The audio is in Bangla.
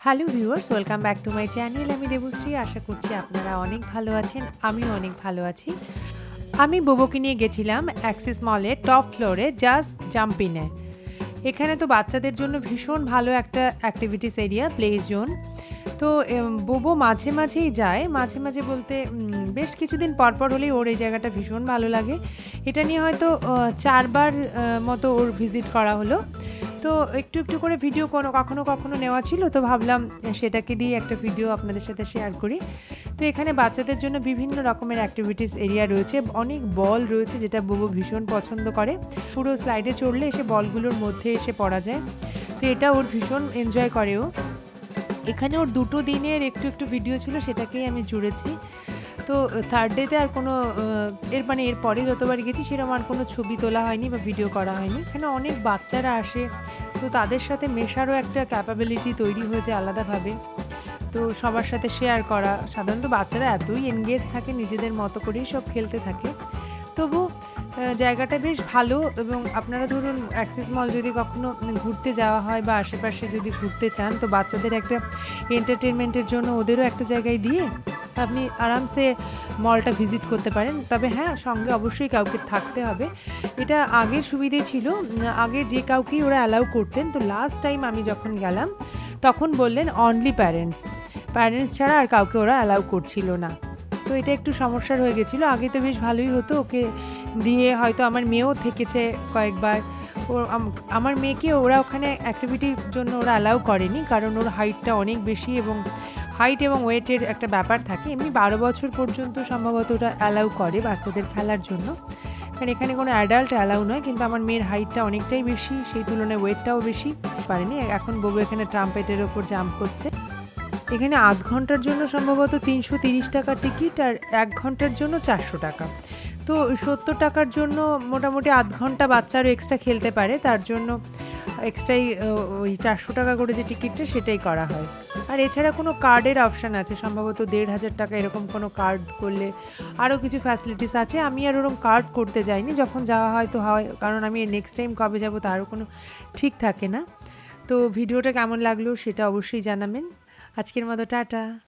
Hello viewers welcome back to my channel আমি দেবশ্রী, আশা করছি আপনারা অনেক ভালো আছেন, আমিও অনেক ভালো আছি। আমি বুবুকে নিয়ে গেছিলাম অ্যাক্সিস মলের টপ ফ্লোরে জাস্ট জাম্পিনে এখানে তো বাচ্চাদের জন্য ভীষণ ভালো একটা অ্যাক্টিভিটিস এরিয়া প্লে জোন তো বোবো মাঝে মাঝেই যায়। মাঝে মাঝে বলতে বেশ কিছুদিন পর পর হলেই ওর এই জায়গাটা ভীষণ ভালো লাগে। এটা নিয়ে হয়তো চারবার মতো ওর ভিজিট করা হলো। তো একটু একটু করে ভিডিও কোনো, কখনো কখনো নেওয়া ছিল, তো ভাবলাম সেটাকে দিয়ে একটা ভিডিও আপনাদের সাথে শেয়ার করি। তো এখানে বাচ্চাদের জন্য বিভিন্ন রকমের অ্যাক্টিভিটিস এরিয়া রয়েছে। অনেক বল রয়েছে, যেটা বুবু ভীষণ পছন্দ করে। পুরো স্লাইডে চড়লে এসে বলগুলোর মধ্যে এসে পড়া যায়। তো এটা ওর ভীষণ এনজয় করে ও এখানে ওর দুটো দিনের একটু একটু ভিডিও ছিল, সেটাকেই আমি জুড়েছি। তো থার্ড ডেতে আর কোনো এর মানে এরপরে যতবার গেছি সেরকম আর কোনো ছবি তোলা হয়নি বা ভিডিও করা হয়নি। এখানে অনেক বাচ্চারা আসে, তো তাদের সাথে মেশারও একটা ক্যাপাবিলিটি তৈরি হয়েছে আলাদাভাবে। তো সবার সাথে শেয়ার করা, সাধারণত বাচ্চারা এতই এনগেজ থাকে, নিজেদের মতো করেই সব খেলতে থাকে। তবু জায়গাটা বেশ ভালো এবং আপনারা ধরুন অ্যাক্সিস মল যদি কখনো ঘুরতে যাওয়া হয় বা আশেপাশে যদি ঘুরতে চান, তো বাচ্চাদের একটা এন্টারটেনমেন্টের জন্য ওদেরও একটা জায়গায় দিয়ে আপনি আরামসে মলটা ভিজিট করতে পারেন। তবে হ্যাঁ সঙ্গে অবশ্যই কাউকে থাকতে হবে। এটা আগের সুবিধে ছিল। আগে যে কাউকেই ওরা অ্যালাউ করতেন, তো লাস্ট টাইম আমি যখন গেলাম, তখন বললেন অনলি প্যারেন্টস প্যারেন্টস ছাড়া আর কাউকে ওরা অ্যালাউ করছিল না। তো এটা একটু সমস্যার হয়ে গেছিল। আগে তো বেশ ভালোই হতো, ওকে দিয়ে হয়তো আমার মেয়েও থেকেছে কয়েকবার। ও আমার মেয়েকে ওরা ওখানে অ্যাক্টিভিটির জন্য ওরা অ্যালাউ করেনি, কারণ ওর হাইটটা অনেক বেশি এবং হাইট এবং ওয়েটের একটা ব্যাপার থাকে। এমনি বারো বছর পর্যন্ত সম্ভবত ওটা অ্যালাউ করে বাচ্চাদের খেলার জন্য। কারণ এখানে কোনো অ্যাডাল্ট অ্যালাউ নয়, কিন্তু আমার মেয়ের হাইটটা অনেকটাই বেশি, সেই তুলনায় ওয়েটটাও বেশি। পারেনি, এখন বউ এখানে ট্রাম্পেটের ওপর জাম্প করছে। এখানে আধ ঘণ্টার জন্য সম্ভবত তিনশো তিরিশ টাকা টিকিট আর এক ঘণ্টার জন্য চারশো টাকা। তো সত্তর টাকার জন্য মোটামুটি আধ ঘণ্টা বাচ্চারও এক্সট্রা খেলতে পারে, তার জন্য এক্সট্রাই ওই চারশো টাকা করে যে টিকিটটা সেটাই করা হয়। আর এছাড়া কোনো কার্ডের অপশান আছে, সম্ভবত দেড় হাজার টাকা এরকম কোনো কার্ড করলে আরও কিছু ফ্যাসিলিটিস আছে। আমি আর ওরকম কার্ড করতে যাইনি, যখন যাওয়া হয় তো হয়, কারণ আমি নেক্সট টাইম কবে যাব তারও কোনো ঠিক থাকে না। তো ভিডিওটা কেমন লাগল সেটা অবশ্যই জানাবেন। আজকের মতো টাটা।